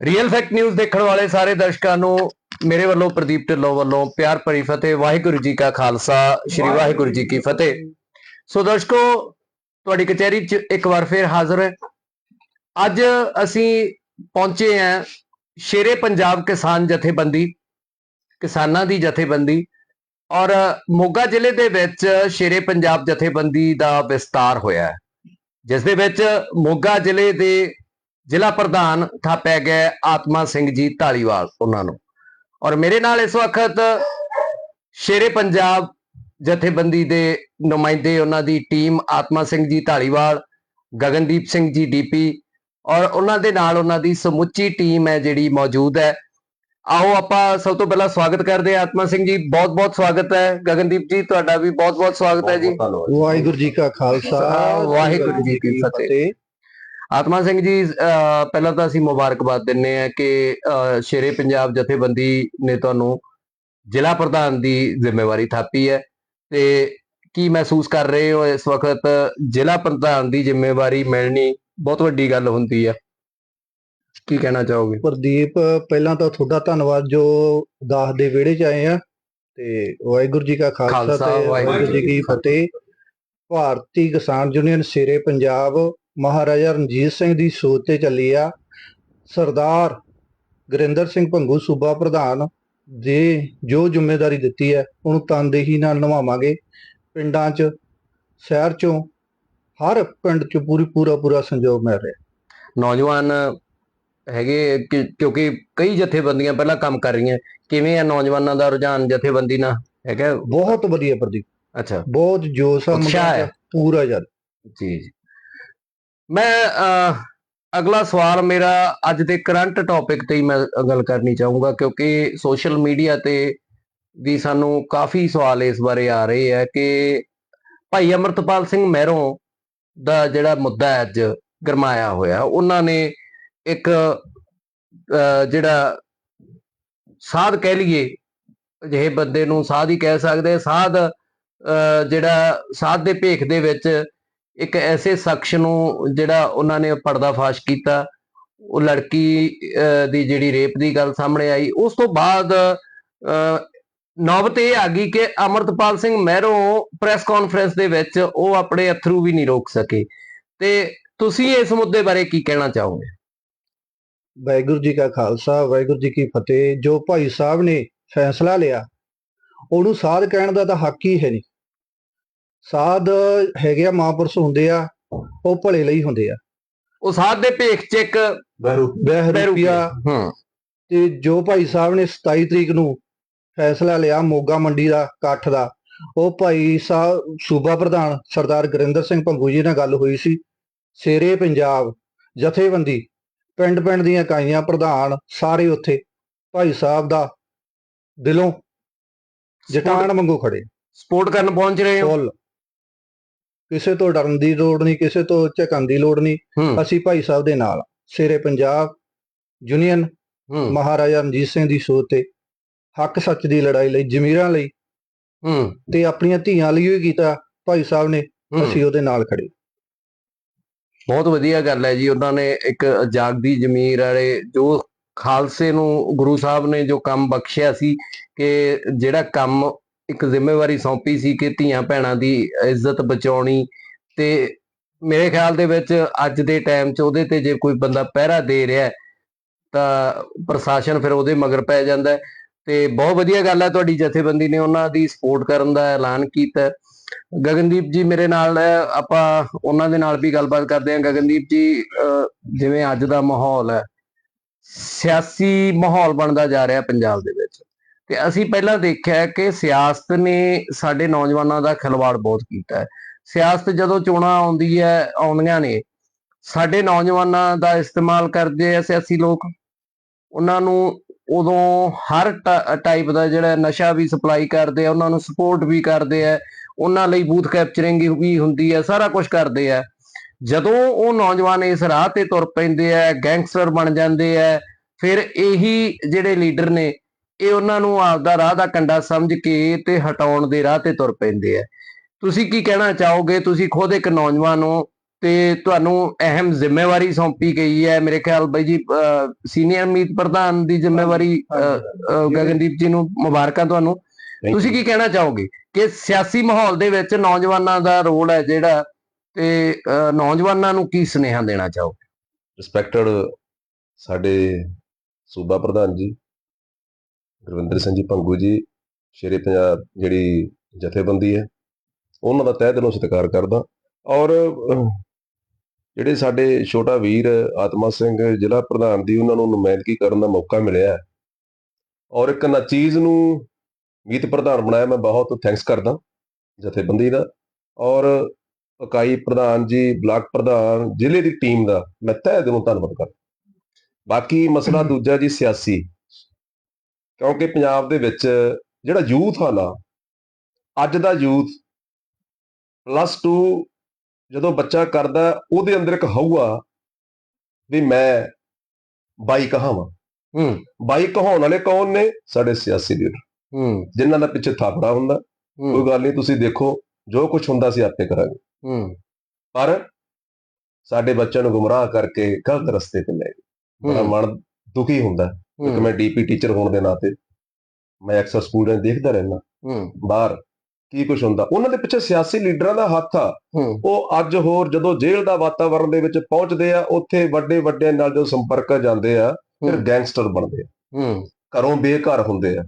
Real fact news ਦੇਖਣ ਵਾਲੇ ਸਾਰੇ ਦਰਸ਼ਕਾਂ ਨੂੰ ਮੇਰੇ ਵੱਲੋਂ ਪ੍ਰਦੀਪ ਢਿੱਲੋਂ ਵੱਲੋਂ ਪਿਆਰ ਭਰੀ ਫਤਿਹ ਵਾਹਿਗੁਰੂ ਜੀ ਕਾ ਖਾਲਸਾ ਸ੍ਰੀ ਵਾਹਿਗੁਰੂ ਜੀ ਕੀ ਫਤਿਹ। ਸੋ ਦਰਸ਼ਕੋ ਤੁਹਾਡੀ ਕਚਹਿਰੀ 'ਚ ਇੱਕ ਵਾਰ ਫੇਰ ਹਾਜ਼ਰ ਹੈ। ਅੱਜ ਅਸੀਂ ਪਹੁੰਚੇ ਹਾਂ ਸ਼ੇਰੇ ਪੰਜਾਬ ਕਿਸਾਨ ਜਥੇਬੰਦੀ ਕਿਸਾਨਾਂ ਦੀ ਜਥੇਬੰਦੀ ਔਰ ਮੋਗਾ ਜ਼ਿਲ੍ਹੇ ਦੇ ਵਿੱਚ ਸ਼ੇਰੇ ਪੰਜਾਬ ਜਥੇਬੰਦੀ ਦਾ ਵਿਸਤਾਰ ਹੋਇਆ ਹੈ। ਜਿਸ ਦੇ ਵਿੱਚ ਮੋਗਾ ਜ਼ਿਲ੍ਹੇ ਦੇ ਜ਼ਿਲ੍ਹਾ ਪ੍ਰਧਾਨ ਥਾਪਿਆ ਗਿਆ ਆਤਮਾ ਸਿੰਘ ਜੀ ਢਾਲੀਵਾਲ ਉਹਨਾਂ ਨੂੰ। ਔਰ ਮੇਰੇ ਨਾਲ ਇਸ ਵਕਤ ਸ਼ੇਰੇ ਪੰਜਾਬ ਜਥੇਬੰਦੀ ਦੇ ਨੁਮਾਇੰਦੇ ਉਹਨਾਂ ਦੀ ਟੀਮ ਆਤਮਾ ਸਿੰਘ ਜੀ ਢਾਲੀਵਾਲ ਗਗਨਦੀਪ ਸਿੰਘ ਜੀ ਡੀਪੀ ਔਰ ਉਹਨਾਂ ਦੇ ਨਾਲ ਉਹਨਾਂ ਦੀ ਸਮੁੱਚੀ ਟੀਮ ਹੈ ਜਿਹੜੀ ਮੌਜੂਦ ਹੈ। ਆਓ ਆਪਾਂ ਸਭ ਤੋਂ ਪਹਿਲਾਂ ਸਵਾਗਤ ਕਰਦੇ ਹਾਂ ਆਤਮਾ ਸਿੰਘ ਜੀ। ਬਹੁਤ ਬਹੁਤ ਸਵਾਗਤ ਹੈ। ਗਗਨਦੀਪ ਜੀ ਤੁਹਾਡਾ ਵੀ ਬਹੁਤ ਬਹੁਤ ਸਵਾਗਤ ਹੈ ਜੀ। ਵਾਹਿਗੁਰੂ ਜੀ ਕਾ ਖਾਲਸਾ। ਵਾਹਿਗੁਰੂ ਜੀ ਕੀ ਫਤਿਹ। ਆਤਮਾ ਸਿੰਘ ਜੀ ਪਹਿਲਾਂ ਤਾਂ ਅਸੀਂ ਮੁਬਾਰਕਬਾਦ ਦਿੰਨੇ ਆ ਕਿ ਸ਼ੇਰੇ ਪੰਜਾਬ ਜਥੇਬੰਦੀ ਨੇ ਤੁਹਾਨੂੰ ਜ਼ਿਲ੍ਹਾ ਪ੍ਰਧਾਨ ਦੀ ਜ਼ਿੰਮੇਵਾਰੀ ਥਾਪੀ ਹੈ ਤੇ ਕੀ ਮਹਿਸੂਸ ਕਰ ਰਹੇ ਹੋ ਇਸ ਵਕਤ? ਜ਼ਿਲ੍ਹਾ ਪ੍ਰਧਾਨ ਦੀ ਜ਼ਿੰਮੇਵਾਰੀ ਮਿਲਣੀ ਬਹੁਤ ਵੱਡੀ ਗੱਲ ਹੁੰਦੀ ਹੈ। ਕੀ ਕਹਿਣਾ ਚਾਹੋਗੇ? ਪ੍ਰਦੀਪ ਪਹਿਲਾਂ ਤਾਂ ਤੁਹਾਡਾ ਧੰਨਵਾਦ ਜੋ ਦਾਸ ਦੇ ਵਿਹੜੇ ਚ ਆਏ ਆ ਤੇ ਵਾਹਿਗੁਰੂ ਜੀ ਕਾ ਖਾਲਸਾ ਤੇ ਵਾਹਿਗੁਰੂ ਜੀ ਕੀ ਫਤਿਹ। ਭਾਰਤੀ ਕਿਸਾਨ ਯੂਨੀਅਨ ਸਿਰੇ ਪੰਜਾਬ ਮਹਾਰਾਜਾ ਰਣਜੀਤ ਸਿੰਘ ਦੀ ਸੋਚ ਤੇ ਚੱਲੀ ਆ। ਸਰਦਾਰ ਗੁਰਿੰਦਰ ਸਿੰਘ ਭੰਗੂ ਸੂਬਾ ਪ੍ਰਧਾਨ ਦੇ ਜੋ ਜ਼ਿੰਮੇਵਾਰੀ ਦਿੱਤੀ ਹੈ ਉਹਨੂੰ ਤਨਦੇਹੀ ਨਾਲ ਨਿਭਾਵਾਂਗੇ। ਪਿੰਡਾਂ 'ਚ ਸ਼ਹਿਰ 'ਚੋਂ ਹਰ ਪਿੰਡ 'ਚ ਪੂਰੀ ਪੂਰਾ ਪੂਰਾ ਸੰਯੋਗ ਮਿਲ ਰਿਹਾ। ਨੌਜਵਾਨ ਹੈਗੇ ਕਿ- ਕਿਉਂਕਿ ਕਈ ਜਥੇਬੰਦੀਆਂ ਪਹਿਲਾਂ ਕੰਮ ਕਰ ਰਹੀਆਂ। ਕਿਵੇਂ ਆ ਨੌਜਵਾਨਾਂ ਦਾ ਰੁਝਾਨ ਜਥੇਬੰਦੀ ਨਾਲ? ਹੈਗਾ? ਬਹੁਤ ਵਧੀਆ ਪ੍ਰਦੀਪ। ਅੱਛਾ। ਬਹੁਤ ਜੋਸ਼ ਆ ਉਤਸ਼ਾਹ ਮੁੰਡਿਆਂ ਹੈ। ਪੂਰਾ ਜਦ ਜੀ ਜੀ। ਮੈਂ ਅਗਲਾ ਸਵਾਲ ਮੇਰਾ ਅੱਜ ਦੇ ਕਰੰਟ ਟੌਪਿਕ ਤੇ ਹੀ ਮੈਂ ਗੱਲ ਕਰਨੀ ਚਾਹੂੰਗਾ, ਕਿਉਂਕਿ ਸੋਸ਼ਲ ਮੀਡੀਆ ਤੇ ਵੀ ਸਾਨੂੰ ਕਾਫੀ ਸਵਾਲ ਇਸ ਬਾਰੇ ਆ ਰਹੇ ਆ ਕਿ ਭਾਈ ਅਮਰਤਪਾਲ ਸਿੰਘ ਮਹਿਰੋਂ ਦਾ ਜਿਹੜਾ ਮੁੱਦਾ ਅੱਜ ਗਰਮਾਇਆ ਹੋਇਆ, ਉਹਨਾਂ ਨੇ ਇੱਕ ਜਿਹੜਾ ਸਾਧ ਕਹਿ ਲਈਏ ਜਿਹੇ ਬੰਦੇ ਨੂੰ ਸਾਧ ਹੀ ਕਹਿ ਸਕਦੇ ਸਾਧ ਜਿਹੜਾ ਸਾਧ ਦੇ ਭੇਖ ਦੇ ਵਿੱਚ ਇੱਕ ਐਸੇ ਸ਼ਖਸ ਨੂੰ ਜਿਹੜਾ ਉਹਨਾਂ ਨੇ ਪਰਦਾਫਾਸ਼ ਕੀਤਾ ਉਹ ਲੜਕੀ ਦੀ ਜਿਹੜੀ ਰੇਪ ਦੀ ਗੱਲ ਸਾਹਮਣੇ ਆਈ ਉਸ ਤੋਂ ਬਾਅਦ ਅਹ, ਨੌਬਤ ਇਹ ਆ ਗਈ ਕਿ ਅਮਰਤਪਾਲ ਸਿੰਘ ਮਹਿਰੋਂ ਪ੍ਰੈਸ ਕਾਨਫਰੰਸ ਦੇ ਵਿੱਚ ਉਹ ਆਪਣੇ ਅਥਰੂ ਵੀ ਨਹੀਂ ਰੋਕ ਸਕੇ। ਤੇ ਤੁਸੀਂ ਇਸ ਮੁੱਦੇ ਬਾਰੇ ਕੀ ਕਹਿਣਾ ਚਾਹੋਗੇ? ਵਾਹਿਗੁਰੂ ਜੀ ਕਾ ਖਾਲਸਾ ਵਾਹਿਗੁਰੂ ਜੀ ਕੀ ਫਤਿਹ। ਜੋ ਭਾਈ ਸਾਹਿਬ ਨੇ ਫੈਸਲਾ ਲਿਆ ਉਹਨੂੰ ਸਾਧ ਕਹਿਣ ਦਾ ਤਾਂ ਹੱਕ ਹੀ ਹੈ ਨਹੀਂ। ਸਾਧ ਹੈਗੇ ਆ ਮਹਾਂਪੁਰਸ਼ ਹੁੰਦੇ ਆ ਉਹ ਭਲੇ ਲਈ ਹੁੰਦੇ ਆ। ਉਹ ਸਾਧ ਦੇ ਭੇਖ ਚ ਇੱਕ ਬਹਿ ਰੁਪਿਆ ਹੂੰ। ਤੇ ਜੋ ਭਾਈ ਸਾਹਿਬ ਨੇ 27 ਤਰੀਕ ਨੂੰ ਫੈਸਲਾ ਲਿਆ ਮੋਗਾ ਮੰਡੀ ਦਾ ਇਕੱਠ ਦਾ ਉਹ ਭਾਈ ਸਾਹਿਬ ਸੂਬਾ ਪ੍ਰਧਾਨ ਸਰਦਾਰ ਗੁਰਿੰਦਰ ਸਿੰਘ ਭੰਗੂ ਜੀ ਨਾਲ ਗੱਲ ਹੋਈ ਸੀ। ਸ਼ੇਰੇ ਪੰਜਾਬ ਜਥੇਬੰਦੀ ਪਿੰਡ ਪਿੰਡ ਦੀਆਂ ਇਕਾਈਆਂ ਪ੍ਰਧਾਨ ਸਾਰੇ ਉੱਥੇ ਭਾਈ ਸਾਹਿਬ ਦਾ ਦਿਲੋਂ ਜਟਾਣ ਵਾਂਗੂ ਖੜੇ। ਸਪੋਰਟ ਕਰਨ ਪਹੁੰਚ ਰਹੇ ਹੋ? ਕਿਸੇ ਤੋਂ ਡਰਨ ਦੀ ਲੋੜ ਨਹੀਂ ਕਿਸੇ ਤੋਂ ਝਕਣ ਦੀ ਲੋੜ ਨਹੀਂ। ਹੂੰ। ਅਸੀਂ ਭਾਈ ਸਾਹਿਬ ਦੇ ਨਾਲ ਸ਼ੇਰੇ ਪੰਜਾਬ ਯੂਨੀਅਨ ਹੂੰ। ਮਹਾਰਾਜਾ ਰਣਜੀਤ ਸਿੰਘ ਦੀ ਸੋਚ ਤੇ ਹੱਕ ਸੱਚ ਦੀ ਲੜਾਈ ਲਈ ਜ਼ਮੀਰਾਂ ਲਈ ਹੂੰ। ਤੇ ਆਪਣੀਆਂ ਧੀਆਂ ਲਈ ਵੀ ਕੀਤਾ ਭਾਈ ਸਾਹਿਬ ਨੇ। ਹੂੰ। ਅਸੀਂ ਉਹਦੇ ਨਾਲ ਖੜੇ। ਬਹੁਤ ਵਧੀਆ ਗੱਲ ਹੈ ਜੀ ਉਹਨਾਂ ਨੇ ਇੱਕ ਜਾਗਦੀ ਜ਼ਮੀਰ ਵਾਲੇ ਜੋ ਖਾਲਸੇ ਨੂੰ ਗੁਰੂ ਸਾਹਿਬ ਨੇ ਜੋ ਕੰਮ ਬਖਸ਼ਿਆ ਸੀ ਕਿ ਜਿਹੜਾ ਕੰਮ ਇੱਕ ਜ਼ਿੰਮੇਵਾਰੀ ਸੌਂਪੀ ਸੀ ਕਿ ਧੀਆਂ ਭੈਣਾਂ ਦੀ ਇੱਜ਼ਤ ਬਚਾਉਣੀ ਤੇ ਮੇਰੇ ਖਿਆਲ ਦੇ ਵਿੱਚ ਅੱਜ ਦੇ ਟਾਈਮ 'ਚ ਉਹਦੇ ਤੇ ਜੇ ਕੋਈ ਬੰਦਾ ਪਹਿਰਾ ਦੇ ਰਿਹਾ ਤਾਂ ਪ੍ਰਸ਼ਾਸਨ ਫਿਰ ਉਹਦੇ ਮਗਰ ਪੈ ਜਾਂਦਾ ਤੇ ਬਹੁਤ ਵਧੀਆ ਗੱਲ ਹੈ ਤੁਹਾਡੀ ਜਥੇਬੰਦੀ ਨੇ ਉਹਨਾਂ ਦੀ ਸਪੋਰਟ ਕਰਨ ਦਾ ਐਲਾਨ ਕੀਤਾ ਗਗਨਦੀਪ ਜੀ ਮੇਰੇ ਨਾਲ ਆਪਾਂ ਉਹਨਾਂ ਦੇ ਨਾਲ ਵੀ ਗੱਲਬਾਤ ਕਰਦੇ ਹਾਂ। ਗਗਨਦੀਪ ਜੀ, ਅਹ, ਜਿਵੇਂ ਅੱਜ ਦਾ ਮਾਹੌਲ ਹੈ, ਸਿਆਸੀ ਮਾਹੌਲ ਬਣਦਾ ਜਾ ਰਿਹਾ ਪੰਜਾਬ ਦੇ ਵਿੱਚ। ਤੇ ਅਸੀਂ ਪਹਿਲਾਂ ਦੇਖਿਆ ਕਿ ਸਿਆਸਤ ਨੇ ਸਾਡੇ ਨੌਜਵਾਨਾਂ ਦਾ ਖਿਲਵਾੜ ਬਹੁਤ ਕੀਤਾ ਹੈ। ਸਿਆਸਤ ਜਦੋਂ ਚੋਣਾਂ ਆਉਂਦੀ ਹੈ, ਆਉਂਦੀਆਂ ਨੇ, ਸਾਡੇ ਨੌਜਵਾਨਾਂ ਦਾ ਇਸਤੇਮਾਲ ਕਰਦੇ ਆ ਸਿਆਸੀ ਲੋਕ। ਉਹਨਾਂ ਨੂੰ ਉਦੋਂ ਹਰ ਟਾਈਪ ਦਾ ਜਿਹੜਾ ਨਸ਼ਾ ਵੀ ਸਪਲਾਈ ਕਰਦੇ ਆ ਉਹਨਾਂ ਨੂੰ ਸਪੋਰਟ ਵੀ ਕਰਦੇ ਆ ਉਹਨਾਂ ਲਈ ਬੂਥ ਕੈਪਚਰਿੰਗ ਵੀ ਹੁੰਦੀ ਹੈ, ਸਾਰਾ ਕੁਝ ਕਰਦੇ ਆ ਜਦੋਂ ਉਹ ਨੌਜਵਾਨ ਇਸ ਰਾਹ ਤੇ ਤੁਰ ਪੈਂਦੇ ਆ ਗੈਂਗਸਟਰ ਬਣ ਜਾਂਦੇ ਆ ਫਿਰ ਇਹੀ ਜਿਹੜੇ ਲੀਡਰ ਨੇ ਇਹ ਉਹਨਾਂ ਨੂੰ ਆਪਦਾ ਰਾਹ ਦਾ ਕੰਡਾ ਸਮਝ ਕੇ ਤੇ ਹਟਾਉਣ ਦੇ ਰਾਹ ਤੇ ਤੁਰ ਪੈਂਦੇ ਆ। ਤੁਸੀਂ ਕੀ ਕਹਿਣਾ ਚਾਹੋਗੇ? ਤੁਸੀਂ ਖੁਦ ਇੱਕ ਨੌਜਵਾਨ ਹੋ ਤੇ ਤੁਹਾਨੂੰ ਅਹਿਮ ਜ਼ਿੰਮੇਵਾਰੀ ਸੌਂਪੀ ਗਈ ਹੈ। ਮੇਰੇ ਖਿਆਲ ਬਾਈ ਜੀ ਸੀਨੀਅਰ ਮੀਤ ਪ੍ਰਧਾਨ ਦੀ ਜ਼ਿੰਮੇਵਾਰੀ ਗਗਨਦੀਪ ਜੀ ਨੂੰ ਮੁਬਾਰਕਾਂ ਤੁਹਾਨੂੰ। ਤੁਸੀਂ. ਕੀ ਕਹਿਣਾ ਚਾਹੋਗੇ ਕਿ ਸਿਆਸੀ ਮਾਹੌਲ ਦੇ ਵਿੱਚ ਨੌਜਵਾਨਾਂ ਦਾ ਰੋਲ ਹੈ ਜਿਹੜਾ ਤੇ ਨੌਜਵਾਨਾਂ ਨੂੰ ਕੀ ਸੁਨੇਹਾ ਦੇਣਾ ਚਾਹੋਗੇ? ਰਿਸਪੈਕਟਡ ਸਾਡੇ ਸੂਬਾ ਪ੍ਰਧਾਨ ਜੀ ਰਵਿੰਦਰ ਸਿੰਘ ਜੀ ਭੰਗੂ ਜੀ, ਸ਼ੇਰੇ ਪੰਜਾਬ ਜਿਹੜੀ ਜਥੇਬੰਦੀ ਹੈ, ਉਹਨਾਂ ਦਾ ਤਹਿ ਦਿਲੋਂ ਸਤਿਕਾਰ ਕਰਦਾ। ਔਰ ਜਿਹੜੇ ਸਾਡੇ ਛੋਟਾ ਵੀਰ ਆਤਮਾ ਸਿੰਘ, ਜ਼ਿਲ੍ਹਾ ਪ੍ਰਧਾਨ ਦੀ ਉਹਨਾਂ ਨੂੰ ਨੁਮਾਇੰਦਗੀ ਕਰਨ ਦਾ ਮੌਕਾ ਮਿਲਿਆ ਔਰ ਇੱਕ ਨਾ ਨੂੰ ਮੀਤ ਪ੍ਰਧਾਨ ਬਣਾਇਆ, ਮੈਂ ਬਹੁਤ ਥੈਂਕਸ ਕਰਦਾ ਜਥੇਬੰਦੀ ਦਾ। ਔਰ ਇਕਾਈ ਪ੍ਰਧਾਨ ਜੀ, ਬਲਾਕ ਪ੍ਰਧਾਨ, ਜ਼ਿਲ੍ਹੇ ਦੀ ਟੀਮ ਦਾ ਮੈਂ ਤਹਿ ਦਿਲੋਂ ਧੰਨਵਾਦ ਕਰਦਾ। ਬਾਕੀ ਮਸਲਾ ਦੂਜਾ ਜੀ ਸਿਆਸੀ। ਕਿਉਂਕਿ ਪੰਜਾਬ ਦੇ ਵਿੱਚ ਜਿਹੜਾ ਯੂਥ ਆ ਨਾ ਅੱਜ ਦਾ ਯੂਥ ਪਲੱਸ 2 ਜਦੋਂ ਬੱਚਾ ਕਰਦਾ ਉਹਦੇ ਅੰਦਰ ਇੱਕ ਹਊਆ ਵੀ ਮੈਂ ਬਾਈ ਕਹਾਵਾਂ। ਹੂੰ। ਬਾਈ ਕਹਾਉਣ ਵਾਲੇ ਕੌਣ ਨੇ? ਸਾਡੇ ਸਿਆਸੀ ਲੀਡਰ। ਹੂੰ। ਜਿਨ੍ਹਾਂ ਦਾ ਪਿੱਛੇ ਥਾਪੜਾ ਹੁੰਦਾ। ਕੋਈ ਗੱਲ ਨਹੀਂ ਤੁਸੀਂ ਦੇਖੋ ਜੋ ਕੁਝ ਹੁੰਦਾ ਸੀ ਆਪੇ ਕਰਾਂਗੇ। ਹੂੰ। ਪਰ ਸਾਡੇ ਬੱਚਿਆਂ ਨੂੰ ਗੁੰਮਰਾਹ ਕਰਕੇ ਗਲਤ ਰਸਤੇ ਤੇ ਲੈ ਗਏ। ਬੜਾ ਮਨ ਦੁਖੀ ਹੁੰਦਾ। ਹੂੰ। ਮੈਂ ਡੀਪੀ ਟੀਚਰ ਹੋਣ ਦੇ ਨਾਤੇ ਮੈਂ ਅਕਸਰ ਸਟੂਡੈਂਟ ਦੇਖਦਾ ਰਹਿਣਾ ਬਾਹਰ ਕੀ ਕੁਝ ਹੁੰਦਾ? ਉਹਨਾਂ ਦੇ ਪਿੱਛੇ ਸਿਆਸੀ ਲੀਡਰਾਂ ਦਾ ਹੱਥ ਆ। ਉਹ ਅੱਜ ਹੋਰ ਜਦੋਂ ਜੇਲ੍ਹ ਦਾ ਵਾਤਾਵਰਣ ਦੇ ਵਿੱਚ ਪਹੁੰਚਦੇ ਆ ਉੱਥੇ ਵੱਡੇ ਵੱਡਿਆਂ ਨਾਲ ਜਦੋਂ ਸੰਪਰਕ ਜਾਂਦੇ ਆ ਫਿਰ। ਗੈਂਗਸਟਰ ਬਣਦੇ ਆ। ਘਰੋਂ ਬੇਘਰ ਹੁੰਦੇ ਆ।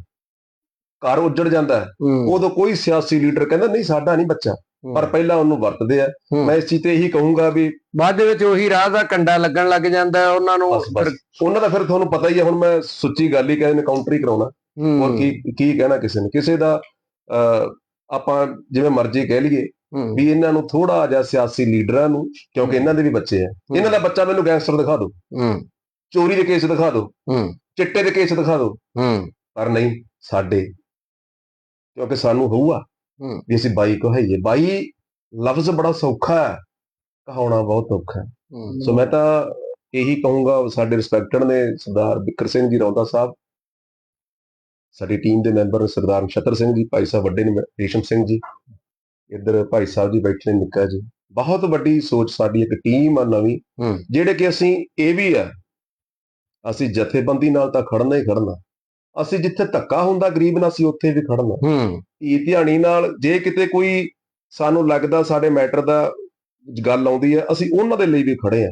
ਘਰ ਉੱਜੜ ਜਾਂਦਾ। ਉਦੋਂ ਕੋਈ ਸਿਆਸੀ ਲੀਡਰ ਕਹਿੰਦਾ ਨਹੀਂ ਸਾਡਾ ਨਹੀਂ ਬੱਚਾ। ਪਰ ਪਹਿਲਾਂ ਉਹਨੂੰ ਵਰਤਦੇ ਆ। ਮੈਂ ਇਸ ਚੀਜ਼ ਤੇ ਇਹੀ ਕਹੂੰਗਾ ਵੀ ਬਾਅਦ ਦੇ ਵਿੱਚ ਉਹੀ ਰਾਹ ਦਾ ਕੰਡਾ ਲੱਗਣ ਲੱਗ ਜਾਂਦਾ ਉਹਨਾਂ ਨੂੰ ਉਹਨਾਂ ਦਾ ਫਿਰ ਤੁਹਾਨੂੰ ਪਤਾ ਹੀ ਹੈ ਹੁਣ ਮੈਂ ਸੁੱਚੀ ਗੱਲ ਹੀ ਕਹਿੰਦੇ ਕਾਊਂਟਰ ਹੀ ਕਰਾਉਣਾ। ਹੋਰ ਕੀ ਕੀ ਕਹਿਣਾ ਕਿਸੇ ਨੇ? ਕਿਸੇ ਦਾ ਆਪਾਂ ਜਿਵੇਂ ਮਰਜ਼ੀ ਕਹਿ ਲਈਏ ਵੀ ਇਹਨਾਂ ਨੂੰ ਥੋੜਾ ਜਿਹਾ ਸਿਆਸੀ ਲੀਡਰਾਂ ਨੂੰ ਕਿਉਂਕਿ ਇਹਨਾਂ ਦੇ ਵੀ ਬੱਚੇ ਆ। ਇਹਨਾਂ ਦਾ ਬੱਚਾ ਮੈਨੂੰ ਗੈਂਗਸਟਰ ਦਿਖਾ ਦਿਓ ਚੋਰੀ ਦੇ ਕੇਸ ਦਿਖਾ ਦਿਓ ਚਿੱਟੇ ਦੇ ਕੇਸ ਦਿਖਾ ਦਿਓ ਪਰ ਨਹੀਂ ਸਾਡੇ। ਕਿਉਂਕਿ ਸਾਨੂੰ ਹੋਊਗਾ। ਵੀ ਅਸੀਂ ਬਾਈ ਕਹਾਈਏ ਬਾਈ ਲਫ਼ਜ਼ ਬੜਾ ਸੌਖਾ ਹੈ ਕਹਾਉਣਾ ਬਹੁਤ ਔਖਾ ਹੈ। ਸੋ ਮੈਂ ਤਾਂ ਇਹੀ ਕਹੂੰਗਾ ਸਾਡੇ ਰਿਸਪੈਕਟਡ ਨੇ ਸਰਦਾਰ ਬਿਕਰ ਸਿੰਘ ਜੀ ਰੌਂਦਾ ਸਾਹਿਬ। ਸਾਡੀ ਟੀਮ ਦੇ ਮੈਂਬਰ ਸਰਦਾਰ ਨਛੱਤਰ ਸਿੰਘ ਜੀ ਭਾਈ ਸਾਹਿਬ ਵੱਡੇ ਨੇ ਰੇਸ਼ਮ ਸਿੰਘ ਜੀ। ਇੱਧਰ ਭਾਈ ਸਾਹਿਬ ਜੀ ਬੈਠੇ ਨੇ ਨਿੱਕਾ ਜੀ। ਬਹੁਤ ਵੱਡੀ ਸੋਚ ਸਾਡੀ ਇੱਕ ਟੀਮ ਆ ਨਵੀਂ। ਜਿਹੜੇ ਕਿ ਅਸੀਂ ਇਹ ਵੀ ਆ ਅਸੀਂ ਜਥੇਬੰਦੀ ਨਾਲ ਤਾਂ ਖੜਨਾ ਹੀ ਖੜਨਾ। ਅਸੀਂ ਜਿੱਥੇ ਧੱਕਾ ਹੁੰਦਾ ਗਰੀਬ ਨਾਲ ਅਸੀਂ ਉੱਥੇ ਵੀ ਖੜਨਾ। ਹੂੰ। ਧੀ ਧਿਆਣੀ ਨਾਲ ਜੇ ਕਿਤੇ ਕੋਈ ਸਾਨੂੰ ਲੱਗਦਾ ਸਾਡੇ ਮੈਟਰ ਦਾ ਗੱਲ ਆਉਂਦੀ ਹੈ ਅਸੀਂ ਉਹਨਾਂ ਦੇ ਲਈ ਵੀ ਖੜੇ ਆ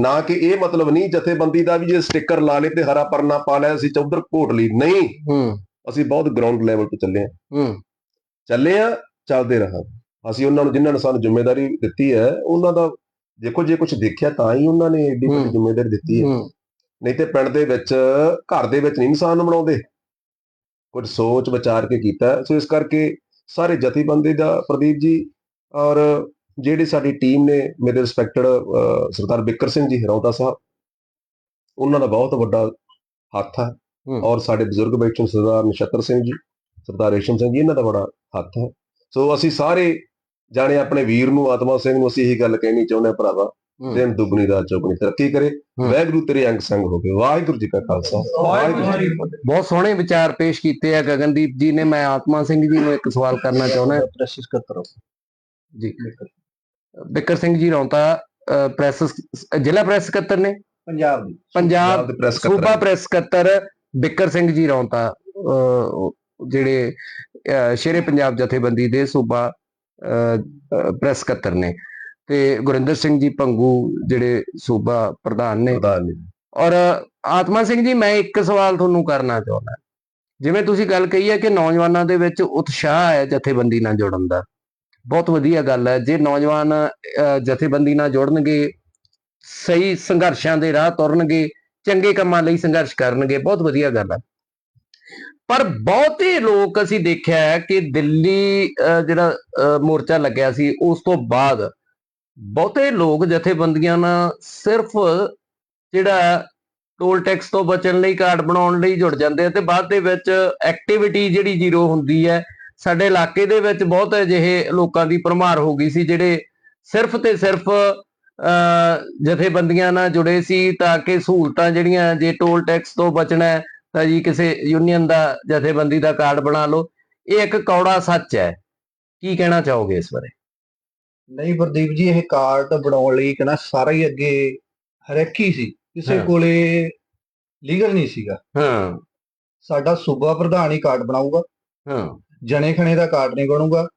ਨਾ ਕਿ ਇਹ ਮਤਲਬ ਨਹੀਂ ਜਥੇਬੰਦੀ ਦਾ ਵੀ ਜੇ ਸਟicker ਲਾ ਲੇ ਤੇ ਹਰਾ ਪਰਨਾ ਪਾ ਲਿਆ ਅਸੀਂ ਚੌਧਰ ਘੋਟ ਲਈ ਨਹੀਂ। ਹੂੰ। ਅਸੀਂ ਬਹੁਤ ਗਰਾਊਂਡ ਲੈਵਲ ਤੇ ਚੱਲੇ ਆ ਹੂੰ। ਚੱਲੇ ਆ ਚੱਲਦੇ ਰਹਾਂ ਅਸੀਂ ਉਹਨਾਂ ਨੂੰ ਜਿਨ੍ਹਾਂ ਨੇ ਸਾਨੂੰ ਜ਼ਿੰਮੇਵਾਰੀ ਦਿੱਤੀ ਹੈ ਉਹਨਾਂ ਦਾ ਦੇਖੋ ਜੇ ਕੁਝ ਦੇਖਿਆ ਤਾਂ ਹੀ ਉਹਨਾਂ ਨੇ ਏਡੀ। ਵੱਡੀ ਜ਼ਿੰਮੇਵਾਰੀ ਦਿੱਤੀ ਹੂੰ। ਨਹੀਂ ਤੇ ਪਿੰਡ ਦੇ ਵਿੱਚ ਘਰ ਦੇ ਵਿੱਚ ਨਹੀਂ ਇਨਸਾਨ ਨੂੰ ਬਣਾਉਂਦੇ ਕੁਝ ਸੋਚ ਵਿਚਾਰ ਕੇ ਕੀਤਾ। ਸੋ ਇਸ ਕਰਕੇ ਸਾਰੇ ਜਥੇਬੰਦੀ ਦਾ ਪ੍ਰਦੀਪ ਜੀ ਔਰ ਜਿਹੜੀ ਸਾਡੀ ਟੀਮ ਨੇ ਮੇਰੇ ਰਿਸਪੈਕਟਡ ਸਰਦਾਰ ਬਿੱਕਰ ਸਿੰਘ ਜੀ ਹਰੌਦਾ ਸਾਹਿਬ ਉਹਨਾਂ ਦਾ ਬਹੁਤ ਵੱਡਾ ਹੱਥ ਹੈ। ਔਰ ਸਾਡੇ ਬਜ਼ੁਰਗ ਬੈਠੇ ਸਰਦਾਰ ਨਛੱਤਰ ਸਿੰਘ ਜੀ ਸਰਦਾਰ ਰੇਸ਼ਮ ਸਿੰਘ ਜੀ ਇਹਨਾਂ ਦਾ ਬੜਾ ਹੱਥ ਹੈ ਸੋ ਅਸੀਂ ਸਾਰੇ ਜਾਣੇ ਆਪਣੇ ਵੀਰ ਨੂੰ ਆਤਮਾ ਸਿੰਘ ਨੂੰ ਅਸੀਂ ਇਹੀ ਗੱਲ ਕਹਿਣੀ ਚਾਹੁੰਦੇ ਭਰਾਵਾ। ਦਿਨ ਦੁਗਣੀ ਰਾਤ ਚੌਗਣੀ। ਤਰੱਕੀ ਕਰੇ। ਵਾਹਿਗੁਰੂ ਤੇਰੇ ਅੰਗ ਸੰਗ ਹੋਵੇ ਵਾਹਿਗੁਰੂ ਜੀ ਕਾ ਖਾਲਸਾ। ਵਾਹਿਗੁਰੂ ਜੀ ਕੀ ਫਤਿਹ। ਬਹੁਤ ਸੋਹਣੇ ਵਿਚਾਰ ਪੇਸ਼ ਕੀਤੇ ਆ ਗਗਨਦੀਪ ਜੀ ਨੇ। ਮੈਂ ਆਤਮਾ ਸਿੰਘ ਜੀ ਨੂੰ ਇੱਕ ਸਵਾਲ ਕਰਨਾ ਚਾਹੁੰਦਾ ਪ੍ਰੈਸਿਸ ਕਰਤਰੋ ਜੀ। ਬਿੱਕਰ। ਸਿੰਘ ਜੀ ਰੌਂਤਾ ਪ੍ਰੈਸ ਜ਼ਿਲ੍ਹਾ ਪ੍ਰੈਸ ਸਕੱਤਰ ਨੇ? ਪੰਜਾਬ ਦੀ। ਪੰਜਾਬ ਦੇ ਪ੍ਰੈਸ ਸੂਬਾ ਪ੍ਰੈਸ ਸਕੱਤਰ ਬਿੱਕਰ ਸਿੰਘ ਜੀ ਰੌਂਤਾ ਜਿਹੜੇ ਸ਼ੇਰੇ ਪੰਜਾਬ ਜਥੇਬੰਦੀ ਦੇ ਸੂਬਾ ਪ੍ਰੈਸ ਸਕੱਤਰ ਨੇ। ਤੇ ਗੁਰਿੰਦਰ ਸਿੰਘ ਜੀ ਪੰਗੂ ਜਿਹੜੇ ਸੂਬਾ ਪ੍ਰਧਾਨ ਨੇ। ਔਰ ਆਤਮਾ ਸਿੰਘ ਜੀ ਮੈਂ ਇੱਕ ਸਵਾਲ ਤੁਹਾਨੂੰ ਕਰਨਾ ਚਾਹੁੰਦਾ। ਜਿਵੇਂ ਤੁਸੀਂ ਗੱਲ ਕਹੀ ਹੈ ਕਿ ਨੌਜਵਾਨਾਂ ਦੇ ਵਿੱਚ ਉਤਸ਼ਾਹ ਹੈ ਜਥੇਬੰਦੀ ਨਾਲ ਜੁੜਨ ਦਾ। ਬਹੁਤ ਵਧੀਆ ਗੱਲ ਹੈ। ਜੇ ਨੌਜਵਾਨ ਜਥੇਬੰਦੀ ਨਾਲ ਜੁੜਨਗੇ ਸਹੀ ਸੰਘਰਸ਼ਾਂ ਦੇ ਰਾਹ ਤੁਰਨਗੇ ਚੰਗੇ ਕੰਮਾਂ ਲਈ ਸੰਘਰਸ਼ ਕਰਨਗੇ ਬਹੁਤ ਵਧੀਆ ਗੱਲ ਹੈ। ਪਰ ਬਹੁਤੇ ਲੋਕ ਅਸੀਂ ਦੇਖਿਆ ਹੈ ਕਿ ਦਿੱਲੀ ਜਿਹੜਾ ਮੋਰਚਾ ਲੱਗਿਆ ਸੀ ਉਸ ਤੋਂ ਬਾਅਦ ਬਹੁਤੇ ਲੋਕ ਜਥੇਬੰਦੀਆਂ ਨਾਲ ਸਿਰਫ ਜਿਹੜਾ ਟੋਲ ਟੈਕਸ ਤੋਂ ਬਚਣ ਲਈ ਕਾਰਡ ਬਣਾਉਣ ਲਈ ਜੁੜ ਜਾਂਦੇ ਆ ਤੇ ਬਾਅਦ ਦੇ ਵਿੱਚ ਐਕਟੀਵਿਟੀ ਜਿਹੜੀ ਜ਼ੀਰੋ ਹੁੰਦੀ ਹੈ ਸਾਡੇ ਇਲਾਕੇ ਦੇ ਵਿੱਚ ਬਹੁਤ ਅਜਿਹੇ ਲੋਕਾਂ ਦੀ ਭਰਮਾਰ ਹੋ ਗਈ ਸੀ ਜਿਹੜੇ ਸਿਰਫ ਤੇ ਸਿਰਫ ਅਹ, ਜਥੇਬੰਦੀਆਂ ਨਾਲ ਜੁੜੇ ਸੀ ਤਾਂ ਕਿ ਸਹੂਲਤਾਂ ਜਿਹੜੀਆਂ ਜੇ ਟੋਲ ਟੈਕਸ ਤੋਂ ਬਚਣਾ ਤਾਂ ਜੀ ਕਿਸੇ ਯੂਨੀਅਨ ਦਾ ਜਥੇਬੰਦੀ ਦਾ ਕਾਰਡ ਬਣਾ ਲਓ। ਇਹ ਇੱਕ ਕੌੜਾ ਸੱਚ ਹੈ। ਕੀ ਕਹਿਣਾ ਚਾਹੋਗੇ ਇਸ ਬਾਰੇ? ਨਹੀਂ ਪ੍ਰਦੀਪ ਜੀ ਇਹ ਕਾਰਡ ਬਣਾਉਣ ਲਈ ਕਹਿੰਦਾ ਸਾਰਾ ਹੀ ਅੱਗੇ ਹਰੇਕੀ ਸੀ। ਕਿਸੇ ਹਾਂ। ਕੋਲੇ ਲੀਗਲ ਨਹੀਂ ਸੀਗਾ। ਹਾਂ। ਸਾਡਾ ਸੂਬਾ ਪ੍ਰਧਾਨ ਹੀ ਕਾਰਡ ਬਣਾਊਗਾ। ਹਾਂ। ਜਣੇ ਖਣੇ ਦਾ ਕਾਰਡ ਨਹੀਂ ਬਣੂਗਾ।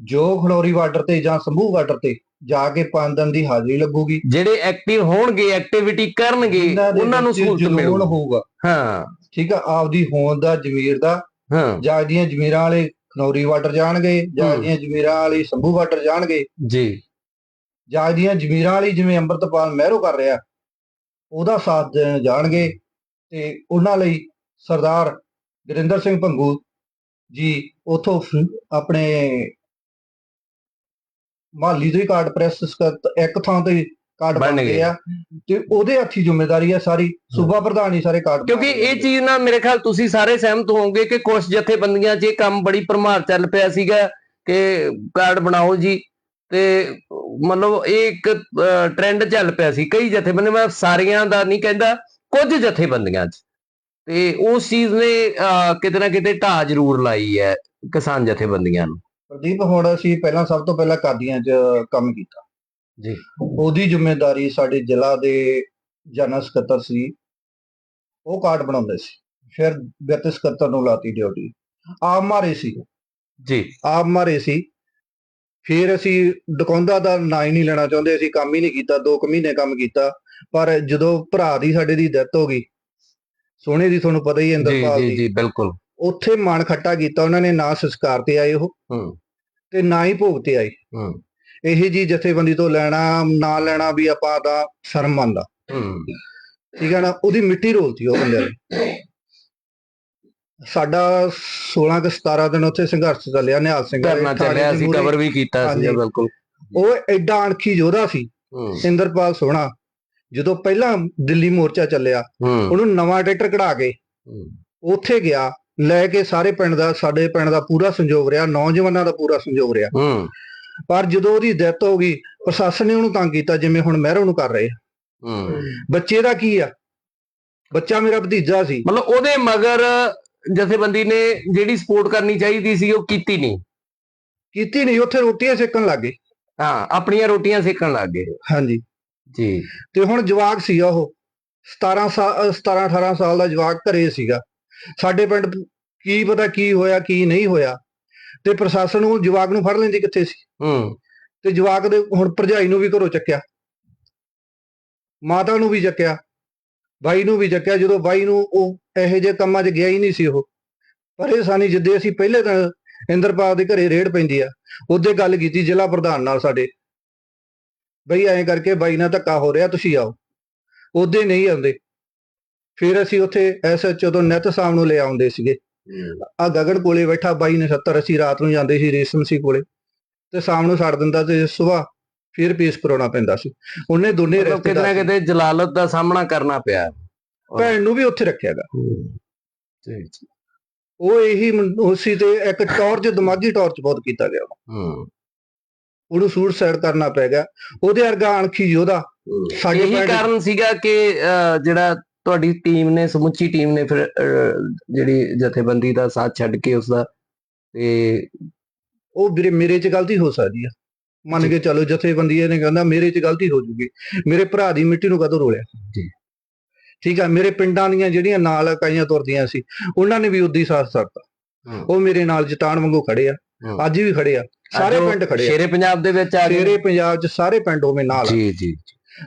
ਜੋ ਖਨੌਰੀ ਬਾਰਡਰ ਤੇ ਜਾਂ ਸੰਭੂ ਬਾਰਡਰ ਤੇ ਜਾ ਕੇ ਪੰਜ ਦਿਨ ਦੀ ਹਾਜ਼ਰੀ ਲੱਗੂਗੀ। ਜਿਹੜੇ ਐਕਟਿਵ ਹੋਣਗੇ ਐਕਟੀਵਿਟੀ ਕਰਨਗੇ ਦੇ ਉਹਨਾਂ ਨੂੰ ਵਿੱਚ ਸਹੂਲਤ ਜਨੂੰਨ ਮਿਲੂਗੀ। ਹੋਊਗਾ। ਹਾਂ। ਠੀਕ ਆ ਆਪਦੀ ਹੋਂਦ ਦਾ ਜ਼ਮੀਰ ਦਾ ਹਾਂ। ਜਾਂ ਦੀਆਂ ਜ਼ਮੀਰਾਂ ਵਾਲੇ ਖਨੌਰੀ ਬਾਰਡਰ ਜਾਣਗੇ ਜਾਂ ਹੂੰ। ਦੀਆਂ ਜ਼ਮੀਰਾਂ ਵਾਲੀ ਸੰਭੂ ਬਾਰਡਰ ਜਾਣਗੇ ਜੀ ਜਾਂ ਦੀਆਂ ਜ਼ਮੀਰਾਂ ਵਾਲੀ ਜਿਵੇਂ ਅੰਮ੍ਰਿਤਪਾਲ ਮਹਿਰੋ ਕਰ ਰਿਹਾ ਉਹਦਾ ਸਾਥ ਦੇਣ ਜਾਣਗੇ ਤੇ ਉਹਨਾਂ ਲਈ ਸਰਦਾਰ ਗੁਰਿੰਦਰ ਸਿੰਘ ਭੰਗੂ ਜੀ ਉਥੋਂ ਆਪਣੇ ਮਾਲੀ ਤੋਂ ਹੀ ਕਾਰਡ ਪ੍ਰੈਸ ਇੱਕ ਥਾਂ ਤੇ ਕਾਰਡ ਬਣ ਗਏ। ਆ। ਤੇ ਉਹਦੇ ਹੱਥੀ ਜ਼ਿੰਮੇਵਾਰੀ ਹੈ ਸਾਰੀ। ਸੂਬਾ ਪ੍ਰਧਾਨ ਹੀ ਸਾਰੇ ਕਾਰਡ ਕਿਉਂਕਿ ਇਹ ਚੀਜ਼ ਨਾਲ ਮੇਰੇ ਖਿਆਲ ਤੁਸੀਂ ਸਾਰੇ ਸਹਿਮਤ ਹੋਵੋਗੇ ਕਿ ਕੁਝ ਜਥੇਬੰਦੀਆਂ 'ਚ ਇਹ ਕੰਮ ਬੜੀ ਭਰਮਾਰ ਚੱਲ ਪਿਆ ਸੀਗਾ ਕਿ ਕਾਰਡ ਬਣਾਓ ਜੀ। ਤੇ ਮਤਲਬ ਇਹ ਇੱਕ ਟ੍ਰੈਂਡ ਚੱਲ ਪਿਆ ਸੀ। ਕਈ ਜਥੇਬੰਦੀਆਂ ਮੈਂ ਸਾਰੀਆਂ ਦਾ ਨਹੀਂ ਕਹਿੰਦਾ ਕੁਝ ਜਥੇਬੰਦੀਆਂ 'ਚ। ਤੇ ਉਸ ਚੀਜ਼ ਨੇ ਕਿਤੇ ਨਾ ਕਿਤੇ ਢਾਹ ਜ਼ਰੂਰ ਲਾਈ ਹੈ ਕਿਸਾਨ ਜਥੇਬੰਦੀਆਂ ਨੂੰ। ਪ੍ਰਦੀਪ ਹੁਣ ਅਸੀਂ ਪਹਿਲਾਂ ਸਭ ਤੋਂ ਪਹਿਲਾਂ ਕਾਦੀਆਂ 'ਚ ਕੰਮ ਕੀਤਾ। ਜੀ। ਉਹਦੀ ਜ਼ਿੰਮੇਵਾਰੀ ਸਾਡੇ ਜ਼ਿਲ੍ਹਾ ਦੇ ਜਨਰਲ ਸਕੱਤਰ ਸੀ। ਉਹ ਕਾਰਡ ਬਣਾਉਂਦੇ ਸੀ। ਫਿਰ ਵਿੱਤ ਸਕੱਤਰ ਨੂੰ ਲਾਤੀ ਡਿਊਟੀ। ਆਪ ਮਾਰੇ ਸੀ। ਜੀ। ਆਪ ਮਾਰੇ ਸੀ। ਫਿਰ ਅਸੀਂ ਡਕੌਂਦਾ ਦਾ ਨਾਂ ਹੀ ਨਹੀਂ ਲੈਣਾ ਚਾਹੁੰਦੇ। ਅਸੀਂ ਕੰਮ ਹੀ ਨਹੀਂ ਕੀਤਾ। 2 ਕੁ ਮਹੀਨੇ ਕੰਮ ਕੀਤਾ। ਪਰ ਜਦੋਂ ਭਰਾ ਦੀ ਸਾਡੇ ਦੀ ਡੈਥ ਹੋ ਗਈ ਸੋਹਣੇ ਦੀ ਤੁਹਾਨੂੰ ਪਤਾ ਹੀ ਜੀ ਇੰਦਰਪਾਲ ਜੀ ਦੀ। ਜੀ ਬਿਲਕੁਲ। ਉੱਥੇ ਮਨ ਖੱਟਾ ਕੀਤਾ। ਉਹਨਾਂ ਨੇ ਨਾ ਸੰਸਕਾਰ ਤੇ ਆਏ ਉਹ ਹੂੰ। ਤੇ ਨਾ ਹੀ ਭੋਗ ਤੇ ਆਏ। ਹੂੰ। ਇਹ ਜੀ ਜਥੇਬੰਦੀ ਤੋਂ ਲੈਣਾ ਨਾ ਲੈਣਾ ਵੀ ਆਪਾਂ ਦਾ ਸ਼ਰਮ ਮੰਨਦਾ। ਠੀਕ ਹੈ ਨਾ? ਉਹਦੀ ਮਿੱਟੀ ਰੋਲਤੀ ਉਹ ਬੰਦੇ ਨੇ। ਸਾਡਾ 16 ਕਿ 17 ਦਿਨ ਉੱਥੇ ਸੰਘਰਸ਼ ਚੱਲਿਆ ਨਿਹਾਲ ਸਿੰਘ ਥਾਣੇ ਚੱਲਿਆ ਸੀ। ਕਵਰ ਵੀ ਕੀਤਾ ਸੀ। ਬਿਲਕੁਲ। ਉਹ ਐਡਾ ਅਣਖੀ ਯੋਧਾ ਸੀ ਇੰਦਰਪਾਲ ਸੋਹਣਾ। ਜਦੋਂ ਪਹਿਲਾਂ ਦਿੱਲੀ ਮੋਰਚਾ ਚੱਲਿਆ ਉਹਨੂੰ ਨਵਾਂ ਟਰੈਕਟਰ ਕਢਾ ਕੇ ਉੱਥੇ ਗਿਆ ਲੈ ਕੇ ਸਾਰੇ ਪਿੰਡ ਦਾ ਸਾਡੇ ਪਿੰਡ ਦਾ ਪੂਰਾ ਸੰਯੋਗ ਰਿਹਾ ਨੌਜਵਾਨਾਂ ਦਾ ਪੂਰਾ ਸੰਯੋਗ ਰਿਹਾ। ਪਰ ਜਦੋਂ ਉਹਦੀ ਡੈਥ ਹੋ ਗਈ ਪ੍ਰਸ਼ਾਸਨ ਨੇ ਉਹਨੂੰ ਤੰਗ ਕੀਤਾ ਜਿਵੇਂ ਹੁਣ ਮਹਿਰੋਂ ਨੂੰ ਕਰ ਰਹੇ। ਹੂੰ। ਬੱਚੇ ਦਾ ਕੀ ਆ? ਬੱਚਾ ਮੇਰਾ ਭਤੀਜਾ ਸੀ। ਮਤਲਬ ਉਹਦੇ ਮਗਰ ਜਥੇਬੰਦੀ ਨੇ ਜਿਹੜੀ ਸਪੋਰਟ ਕਰਨੀ ਚਾਹੀਦੀ ਸੀ ਉਹ ਕੀਤੀ ਨਹੀਂ। ਕੀਤੀ ਨਹੀਂ ਉੱਥੇ ਰੋਟੀਆਂ ਸੇਕਣ ਲੱਗੇ ਹਾਂ ਆਪਣੀਆਂ ਰੋਟੀਆਂ ਸੇਕਣ ਲੱਗ ਗਏ। ਹਾਂਜੀ। ਜੀ। ਤੇ ਹੁਣ ਜਵਾਕ ਸੀਗਾ ਉਹ 17 ਸਾਲ 17 18 ਸਾਲ ਦਾ ਜਵਾਕ ਘਰੇ ਸੀਗਾ। ਸਾਡੇ ਪਿੰਡ ਕੀ ਪਤਾ ਕੀ ਹੋਇਆ ਕੀ ਨਹੀਂ ਹੋਇਆ। ਤੇ ਪ੍ਰਸ਼ਾਸਨ ਨੂੰ ਜਵਾਕ ਨੂੰ ਫੜ ਲੈਂਦੀ ਕਿੱਥੇ ਸੀ? ਹੂੰ। ਤੇ ਜਵਾਕ ਦੇ ਹੁਣ ਭਰਜਾਈ ਨੂੰ ਵੀ ਘਰੋਂ ਚੱਕਿਆ। ਮਾਤਾ ਨੂੰ ਵੀ ਚੱਕਿਆ। ਬਾਈ ਨੂੰ ਵੀ ਚੱਕਿਆ। ਜਦੋਂ ਬਾਈ ਨੂੰ ਉਹ ਇਹੋ ਜਿਹੇ ਕੰਮਾਂ 'ਚ ਗਿਆ ਹੀ ਨਹੀਂ ਸੀ ਉਹ। ਪਰੇਸ਼ਾਨੀ ਜਿੱਦੇ ਅਸੀਂ ਪਹਿਲੇ ਦਿਨ ਇੰਦਰਪਾਲ ਦੇ ਘਰੇ ਰੇਡ ਪੈਂਦੀ ਆ। ਉਹਦੇ ਗੱਲ ਕੀਤੀ ਜ਼ਿਲ੍ਹਾ ਪ੍ਰਧਾਨ ਨਾਲ ਸਾਡੇ। ਬਈ ਐਂ ਕਰਕੇ ਬਾਈ ਨਾਲ ਧੱਕਾ ਹੋ ਰਿਹਾ ਤੁਸੀਂ ਆਓ। ਉਹਦੇ ਨਹੀਂ ਆਉਂਦੇ। ਫਿਰ ਅਸੀਂ ਉੱਥੇ ਐਸਐਚਓ ਤੋਂ ਨਿਤ ਸ਼ਾਮ ਨੂੰ ਲੈ ਆਉਂਦੇ ਸੀਗੇ। ਆ ਗਗਨ ਕੋਲੇ ਬੈਠਾ ਬਾਈ ਨੇ 70 ਅਸੀਂ ਰਾਤ ਨੂੰ ਜਾਂਦੇ ਸੀ ਰੇਸ਼ਮ ਸੀ ਕੋਲੇ। ਤੇ ਸ਼ਾਮ ਨੂੰ ਛੱਡ ਦਿੰਦਾ ਤੇ ਸਵੇਰ ਫਿਰ ਪੇਸ਼ ਕਰਾਉਣਾ ਪੈਂਦਾ ਸੀ। ਉਹਨੇ ਦੋਨੇ ਮਤਲਬ ਕਿਤੇ ਨਾ ਕਿਤੇ ਜਲਾਲਤ ਦਾ ਸਾਹਮਣਾ ਕਰਨਾ ਪਿਆ। ਭੈਣ ਨੂੰ ਵੀ ਉੱਥੇ ਰੱਖਿਆਗਾ ਜੀ ਉਹ ਇਹੀ ਮੁੰ- ਉਹ ਸੀ ਤੇ ਇੱਕ ਟੌਰਚ ਦਿਮਾਗੀ ਟੌਰਚ ਬਹੁਤ ਕੀਤਾ ਗਿਆ। ਹੂੰ। ਉਹਨੂੰ ਸੂਸਾਈਡ ਕਰਨਾ ਪੈ ਗਿਆ। ਉਹਦੇ ਵਰਗਾ ਅਣਖੀ ਯੋਧਾ ਸਾਡੇ ਇਹੀ ਕਾਰਨ ਸੀਗਾ ਕਿ ਜਿਹੜਾ ਤੁਹਾਡੀ ਟੀਮ ਨੇ ਸਮੁੱਚੀ ਟੀਮ ਨੇ ਫਿਰ ਜਿਹੜੀ ਜਥੇਬੰਦੀ ਦਾ ਸਾਥ ਛੱਡ ਕੇ ਉਸ ਦਾ ਤੇ ਉਹ ਵੀਰੇ ਮੇਰੇ 'ਚ ਗਲਤੀ ਹੋ ਸਕਦੀ ਆ। ਮੰਨ ਕੇ ਚਲੋ ਜਥੇਬੰਦੀ ਨੇ ਕਹਿੰਦਾ ਮੇਰੇ 'ਚ ਗਲਤੀ ਹੋ ਜੂਗੀ। ਮੇਰੇ ਭਰਾ ਦੀ ਮਿੱਟੀ ਨੂੰ ਕਦੋਂ ਰੋਲਿਆ? ਜੀ। ਠੀਕ ਆ ਮੇਰੇ ਪਿੰਡਾਂ ਦੀਆਂ ਜਿਹੜੀਆਂ ਨਾਲ ਇਕਾਈਆਂ ਤੁਰਦੀਆਂ ਸੀ ਉਹਨਾਂ ਨੇ ਵੀ ਉਦੀ ਸਾਥ ਸਰਤਾ। ਉਹ ਮੇਰੇ ਨਾਲ ਚਟਾਨ ਵਾਂਗੂ ਖੜੇ ਆ। ਅੱਜ ਵੀ ਖੜੇ ਆ। ਸਾਰੇ ਪਿੰਡ ਖੜੇ ਆ। ਸ਼ੇਰੇ ਪੰਜਾਬ ਦੇ ਵਿੱਚ ਆ ਗਏ। ਸ਼ੇਰੇ ਪੰਜਾਬ 'ਚ ਸਾਰੇ ਪਿੰਡ ਉਵੇਂ ਨਾਲ। ਜੀ ਜੀ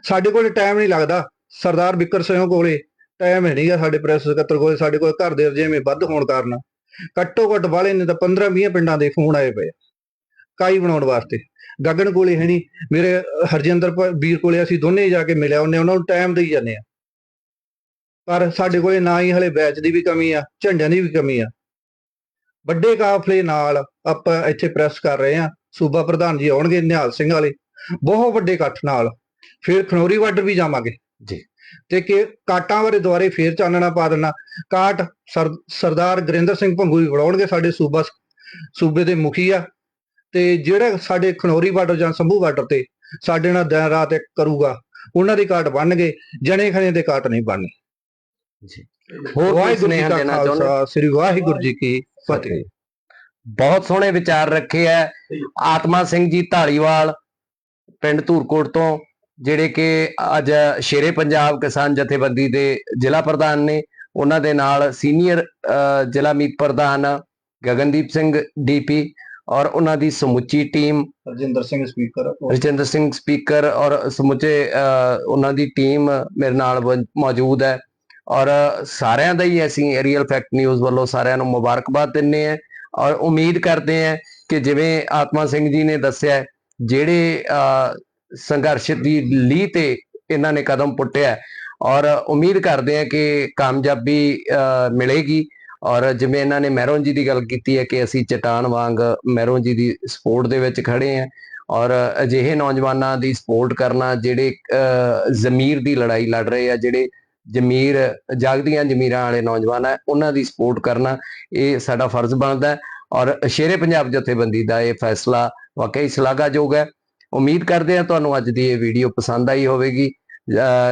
ਸਾਡੇ ਕੋਲ ਟਾਈਮ ਨਹੀਂ ਲੱਗਦਾ। ਸਰਦਾਰ ਬਿੱਕਰ ਸਿੰਘ ਕੋਲੇ ਟਾਈਮ ਹੈ ਨਹੀਂਗਾ ਸਾਡੇ ਪ੍ਰੈਸ ਸਕੱਤਰ ਕੋਲੇ। ਸਾਡੇ ਕੋਲ ਘਰ ਦੇ ਰਜੇਵੇਂ ਵੱਧ ਹੋਣ ਕਾਰਨ। ਘੱਟੋ ਘੱਟ ਵਾਲੇ ਨੇ ਤਾਂ 15 20 ਪਿੰਡਾਂ ਦੇ ਫੋਨ ਆਏ ਪਏ ਆ, ਕਾਈ ਬਣਾਉਣ ਵਾਸਤੇ? ਗਗਨ ਕੋਲੇ ਹੈ ਨਹੀਂ ਮੇਰੇ ਹਰਜਿੰਦਰ ਵੀਰ ਕੋਲੇ ਅਸੀਂ ਦੋਨੇ ਜਾ ਕੇ ਮਿਲਿਆ ਉਹਨੇ ਉਹਨਾਂ ਨੂੰ ਟਾਈਮ ਦੇਈ ਜਾਂਦੇ ਆ। ਪਰ ਸਾਡੇ ਕੋਲੇ ਨਾ ਹੀ ਹਲੇ ਬੈਚ ਦੀ ਵੀ ਕਮੀ ਆ ਝੰਡਿਆਂ ਦੀ ਵੀ ਕਮੀ ਆ। ਵੱਡੇ ਕਾਫਲੇ ਨਾਲ ਆਪਾਂ ਇੱਥੇ ਪ੍ਰੈਸ ਕਰ ਰਹੇ ਆ। ਸੂਬਾ ਪ੍ਰਧਾਨ ਜੀ ਆਉਣਗੇ ਨਿਹਾਲ ਸਿੰਘ ਵਾਲੇ। ਬਹੁਤ ਵੱਡੇ ਇਕੱਠ ਨਾਲ। ਫਿਰ ਖਨੌਰੀ ਬਾਰਡਰ ਵੀ ਜਾਵਾਂਗੇ। ਜੀ। ਤੇ ਕਿ ਕਾਟਾਂ ਬਾਰੇ ਦੁਆਰੇ ਫੇਰ ਚਾਨਣਾ ਪਾ ਦੇਣਾ। ਕਾਟ ਸਰ- ਸਰਦਾਰ ਗੁਰਿੰਦਰ ਸਿੰਘ ਭੰਗੂ ਵੀ ਬਣਾਉਣਗੇ ਸਾਡੇ ਸੂਬਾ ਸੂਬੇ ਦੇ ਮੁਖੀ ਆ। ਤੇ ਜਿਹੜਾ ਸਾਡੇ ਖਨੌਰੀ ਬਾਰਡਰ ਜਾਂ ਸੰਭੂ ਬਾਰਡਰ ਤੇ ਸਾਡੇ ਨਾਲ ਦਿਨ ਰਾਤ ਇੱਕ ਕਰੂਗਾ ਉਹਨਾਂ ਦੀ ਕਾਟ ਬਣਨਗੇ ਜਣੇ ਖਣੇ ਦੇ ਕਾਟ ਨਹੀਂ ਬਣਨੇ ਹੋਰ ਕੋਈ ਵਾਹਿਗੁਰੂ ਜੀ ਸੁਨੇਹਾ ਕਾ ਦੇਣਾ ਚਾਹੁੰਦੇ? ਖਾਲਸਾ ਸ੍ਰੀ ਵਾਹਿਗੁਰੂ ਜੀ ਕੀ ਫਤਿਹ। ਬਹੁਤ ਸੋਹਣੇ ਵਿਚਾਰ ਰੱਖੇ ਐ। ਆਤਮਾ ਸਿੰਘ ਜੀ ਢਾਲੀਵਾਲ ਪਿੰਡ ਧੂਰਕੋਟ ਤੋਂ ਜਿਹੜੇ ਕਿ ਅੱਜ ਸ਼ੇਰੇ ਪੰਜਾਬ ਕਿਸਾਨ ਜਥੇਬੰਦੀ ਦੇ ਜ਼ਿਲ੍ਹਾ ਪ੍ਰਧਾਨ ਨੇ ਉਹਨਾਂ ਦੇ ਨਾਲ ਸੀਨੀਅਰ ਜ਼ਿਲ੍ਹਾ ਮੀਤ ਪ੍ਰਧਾਨ ਗਗਨਦੀਪ ਸਿੰਘ ਡੀਪੀ ਔਰ ਉਹਨਾਂ ਦੀ ਸਮੁੱਚੀ team Rajinder Singh speaker. Rajinder Singh speaker ਔਰ ਸਮੁੱਚੇ ਉਹਨਾਂ ਦੀ ਟੀਮ ਮੇਰੇ ਨਾਲ ਮੌਜੂਦ ਹੈ। ਔਰ ਸਾਰਿਆਂ ਦਾ ਹੀ ਅਸੀਂ ਰੀਅਲ ਫੈਕਟ ਨਿਊਜ਼ ਵੱਲੋਂ ਸਾਰਿਆਂ ਨੂੰ ਮੁਬਾਰਕਬਾਦ ਦਿੰਨੇ ਆ ਔਰ ਉਮੀਦ ਕਰਦੇ ਆ ਕਿ ਜਿਵੇਂ ਆਤਮਾ ਸਿੰਘ ਜੀ ਨੇ ਦੱਸਿਆ ਜਿਹੜੇ ਸੰਘਰਸ਼ ਦੀ ਲੀਹ ਤੇ ਇਹਨਾਂ ਨੇ ਕਦਮ ਪੁੱਟਿਆ ਔਰ ਉਮੀਦ ਕਰਦੇ ਆ ਕਿ ਕਾਮਯਾਬੀ ਮਿਲੇਗੀ। ਔਰ ਜਿਵੇਂ ਇਹਨਾਂ ਨੇ ਮਹਿਰੋਂ ਜੀ ਦੀ ਗੱਲ ਕੀਤੀ ਹੈ ਕਿ ਅਸੀਂ ਚਟਾਨ ਵਾਂਗ ਮਹਿਰੋਂ ਜੀ ਦੀ ਸਪੋਰਟ ਦੇ ਵਿੱਚ ਖੜੇ ਆ ਔਰ ਅਜਿਹੇ ਨੌਜਵਾਨਾਂ ਦੀ ਸਪੋਰਟ ਕਰਨਾ, ਜਿਹੜੇ ਜ਼ਮੀਰ ਦੀ ਲੜਾਈ ਲੜ ਰਹੇ ਆ, ਜਿਹੜੇ ਜ਼ਮੀਰ, ਜਾਗਦੀਆਂ ਜ਼ਮੀਰਾਂ ਵਾਲੇ ਨੌਜਵਾਨ ਹੈ ਉਹਨਾਂ ਦੀ ਸਪੋਰਟ ਕਰਨਾ, ਇਹ ਸਾਡਾ ਫਰਜ਼ ਬਣਦਾ ਔਰ ਸ਼ੇਰੇ ਪੰਜਾਬ ਜਥੇਬੰਦੀ ਦਾ ਇਹ ਫੈਸਲਾ ਵਾਕਈ ਸ਼ਲਾਘਾਯੋਗ ਹੈ। ਉਮੀਦ ਕਰਦੇ ਹਾਂ ਤੁਹਾਨੂੰ ਅੱਜ ਦੀ ਇਹ ਵੀਡੀਓ ਪਸੰਦ ਆਈ ਹੋਵੇਗੀ।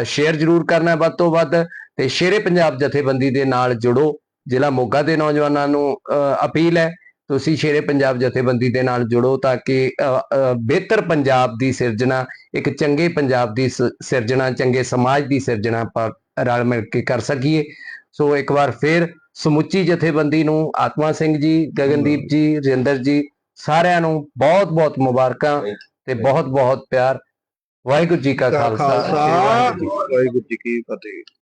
ਸ਼ੇਅਰ ਜ਼ਰੂਰ ਕਰਨਾ ਵੱਧ ਤੋਂ ਵੱਧ ਤੇ ਸ਼ੇਰੇ ਪੰਜਾਬ ਜਥੇਬੰਦੀ ਦੇ ਨਾਲ ਜੁੜੋ। ਜ਼ਿਲ੍ਹਾ ਮੋਗਾ ਦੇ ਨੌਜਵਾਨਾਂ ਨੂੰ ਅਪੀਲ ਹੈ ਤੁਸੀਂ ਸ਼ੇਰੇ ਪੰਜਾਬ ਜਥੇਬੰਦੀ ਦੇ ਨਾਲ ਜੁੜੋ ਤਾਂ ਕਿ ਬਿਹਤਰ ਪੰਜਾਬ ਦੀ ਸਿਰਜਣਾ ਇੱਕ ਚੰਗੇ ਪੰਜਾਬ ਦੀ ਸਿਰਜਣਾ ਚੰਗੇ ਸਮਾਜ ਦੀ ਸਿਰਜਣਾ ਆਪਾਂ ਰਲ ਮਿਲ ਕੇ ਕਰ ਸਕੀਏ। ਸੋ ਇੱਕ ਵਾਰ ਫੇਰ ਸਮੁੱਚੀ ਜਥੇਬੰਦੀ ਨੂੰ ਆਤਮਾ ਸਿੰਘ ਜੀ ਗਗਨਦੀਪ ਜੀ ਰਜਿੰਦਰ ਜੀ ਸਾਰਿਆਂ ਨੂੰ ਬਹੁਤ ਬਹੁਤ ਮੁਬਾਰਕਾਂ ਤੇ ਬਹੁਤ ਬਹੁਤ ਪਿਆਰ। ਵਾਹਿਗੁਰੂ ਜੀ ਕਾ ਖਾਲਸਾ। ਵਾਹਿਗੁਰੂ ਜੀ ਕੀ ਫਤਿਹ।